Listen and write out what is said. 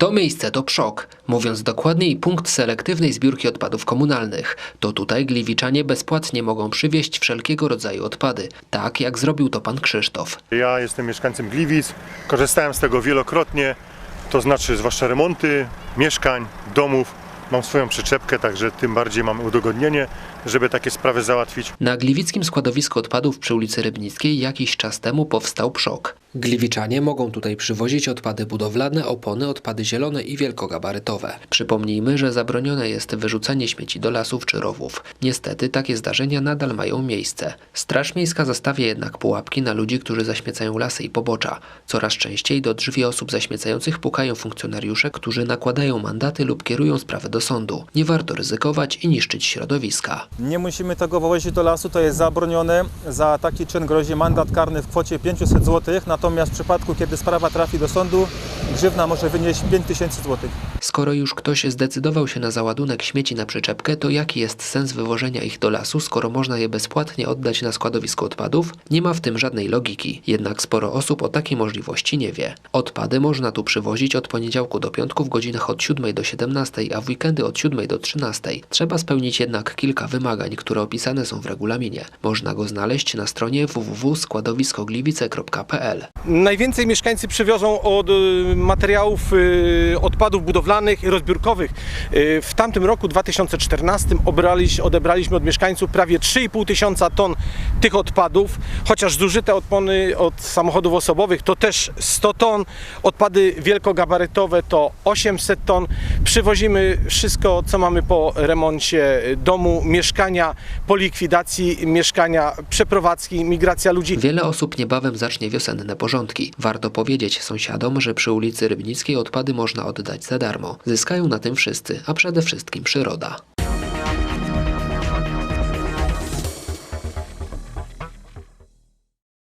To miejsce to Przok, mówiąc dokładniej punkt selektywnej zbiórki odpadów komunalnych. To tutaj gliwiczanie bezpłatnie mogą przywieźć wszelkiego rodzaju odpady, tak jak zrobił to pan Krzysztof. Ja jestem mieszkańcem Gliwic, korzystałem z tego wielokrotnie, to znaczy zwłaszcza remonty mieszkań, domów. Mam swoją przyczepkę, także tym bardziej mam udogodnienie, żeby takie sprawy załatwić. Na gliwickim składowisku odpadów przy ulicy Rybnickiej jakiś czas temu powstał Przok. Gliwiczanie mogą tutaj przywozić odpady budowlane, opony, odpady zielone i wielkogabarytowe. Przypomnijmy, że zabronione jest wyrzucanie śmieci do lasów czy rowów. Niestety takie zdarzenia nadal mają miejsce. Straż Miejska zastawia jednak pułapki na ludzi, którzy zaśmiecają lasy i pobocza. Coraz częściej do drzwi osób zaśmiecających pukają funkcjonariusze, którzy nakładają mandaty lub kierują sprawę do sądu. Nie warto ryzykować i niszczyć środowiska. Nie musimy tego wywozić do lasu, to jest zabronione. Za taki czyn grozi mandat karny w kwocie 500 zł, natomiast w przypadku, kiedy sprawa trafi do sądu, grzywna może wynieść 5000 zł. Skoro już ktoś zdecydował się na załadunek śmieci na przyczepkę, to jaki jest sens wywożenia ich do lasu, skoro można je bezpłatnie oddać na składowisko odpadów? Nie ma w tym żadnej logiki. Jednak sporo osób o takiej możliwości nie wie. Odpady można tu przywozić od poniedziałku do piątku w godzinach od 7 do 17, a w weekendy od 7 do 13. Trzeba spełnić jednak kilka wymagań, które opisane są w regulaminie. Można go znaleźć na stronie www.składowiskogliwice.pl. Najwięcej mieszkańcy przywiozą od y, materiałów y, odpadów budowlanych i rozbiórkowych. Y, W tamtym roku 2014 obraliś, odebraliśmy od mieszkańców prawie 3,5 tysiąca ton tych odpadów, chociaż zużyte odpony od samochodów osobowych to też 100 ton, odpady wielkogabarytowe to 800 ton. Przywozimy wszystko, co mamy po remoncie domu, mieszkania, po likwidacji mieszkania, przeprowadzki, migracja ludzi. Wiele osób niebawem zacznie wiosenne porządki. Warto powiedzieć sąsiadom, że przy ulicy Rybnickiej odpady można oddać za darmo. Zyskają na tym wszyscy, a przede wszystkim przyroda.